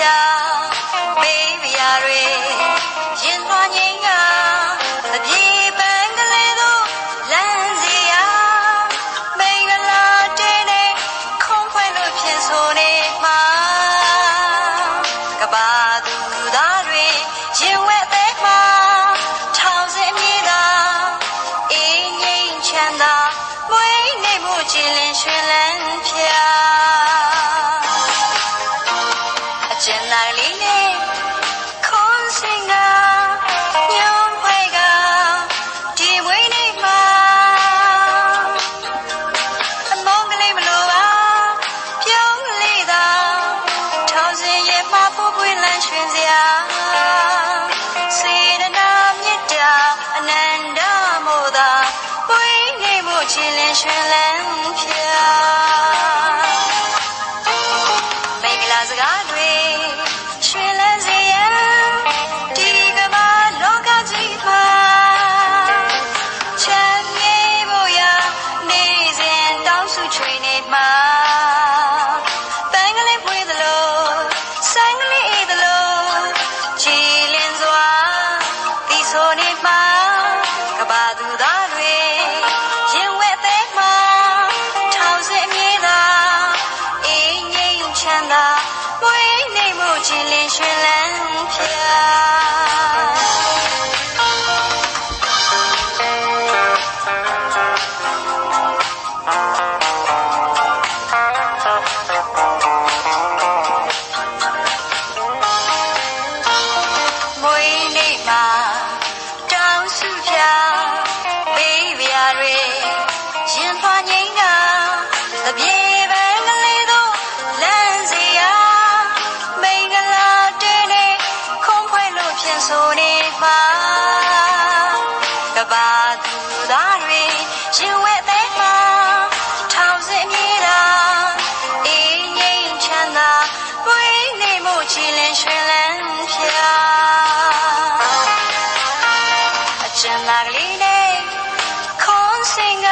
Yeah. ခံသာမွေးနေမှုချင်းလင်းရွှင်လန်းဖြာ ဆိုနေမှာကဘာသူသားတွေရင်ဝဲတဲ့မှာထောင်စစ်မြေတာအေးငိမ့်ချမ်းသာပွေးနေမှုချီလင်းရွှင်လန်းဖြာအကျဉ်းသားကလေးနဲ့ခွန်စင်က